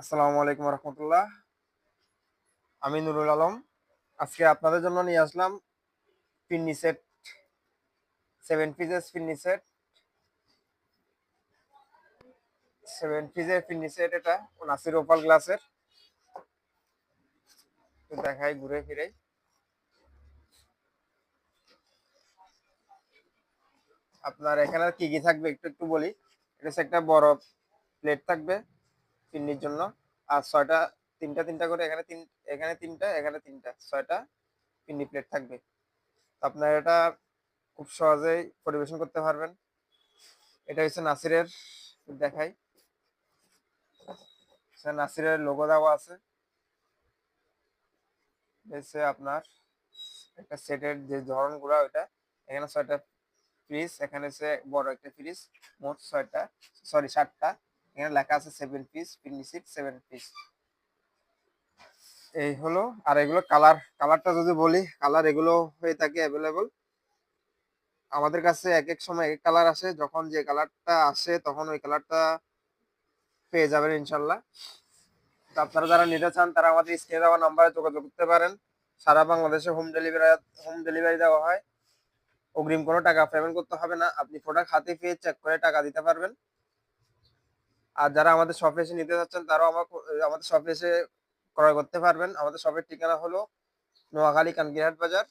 আসসালামু আলাইকুম রহমতুল্লাহ আমি নুরুল আলম। আজকে আপনাদের জন্য নিয়ে আসলাম ফিন্নি সেট সেভেন পিসেস ফিন্নি সেট। সেভেন পিসের ফিন্নি সেট এটা, নাসির ওপাল গ্লাসের। দেখাই ঘুরে ফিরে। আপনার এখানে কি কি থাকবে একটু একটু বলি। এটা একটা বড় প্লেট থাকবে। ফিন্নির জন্য। আর ছয়টা, তিনটা তিনটা করে এখানে তিন, এখানে তিনটা এখানে তিনটা, ছয়টা ফিন্নি প্লেট থাকবে। আপনার এটা খুব সহজেই পরিবেশন করতে পারবেন। এটা হচ্ছে নাসিরের, দেখাই। নাসিরের লোগো দেওয়া আছে। আপনার একটা সেটের যে ধরন ধরনগুলো, ওইটা। এখানে ছয়টা ফ্রিজ এখানে বড় একটা ফ্রিজ মোট ছয়টা সরি সাতটা। এখানে লেখা আছে সেভেন পিস ফিন্নি সিট সেভেন পিস এই হলো, আর এগুলো কালার কালারটা যদি বলি কালার এগুলো হয়ে থাকে অ্যাভেলেবল আমাদের কাছে এক এক সময় এক কালার আসে, যখন যে কালারটা আসে, তখন ওই কালারটা পেয়ে যাবেন ইনশাল্লাহ। তো আপনারা যারা নিতে চান, তারা আমাদের স্ক্রিনে দেওয়া নাম্বারে যোগাযোগ করতে পারেন। সারা বাংলাদেশে হোম ডেলিভারি হোম ডেলিভারি দেওয়া হয়। অগ্রিম কোনো টাকা পেমেন্ট করতে হবে না। আপনি প্রোডাক্ট হাতে পেয়ে চেক করে টাকা দিতে পারবেন। আর যারা আমাদের শপে এসে নিতে চাচ্ছেন তারাও আমার আমাদের শপে এসে ক্রয় করতে পারবেন। আমাদের শপের ঠিকানা হলো নোয়াখালী কানকিরহাট বাজার,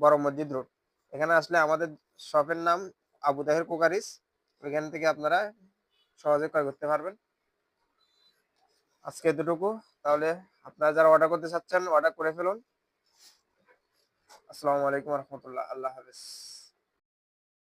বড় মসজিদ রোড। এখানে আসলে আমাদের শপের নাম আবু তাহের কোকারিস। ওইখান থেকে আপনারা সহজে ক্রয় করতে পারবেন। আজকে এতটুকু। তাহলে আপনারা যারা অর্ডার করতে চাচ্ছেন অর্ডার করে ফেলুন। আসসালামু আলাইকুম রহমতুল্লাহ। আল্লাহ হাফেজ।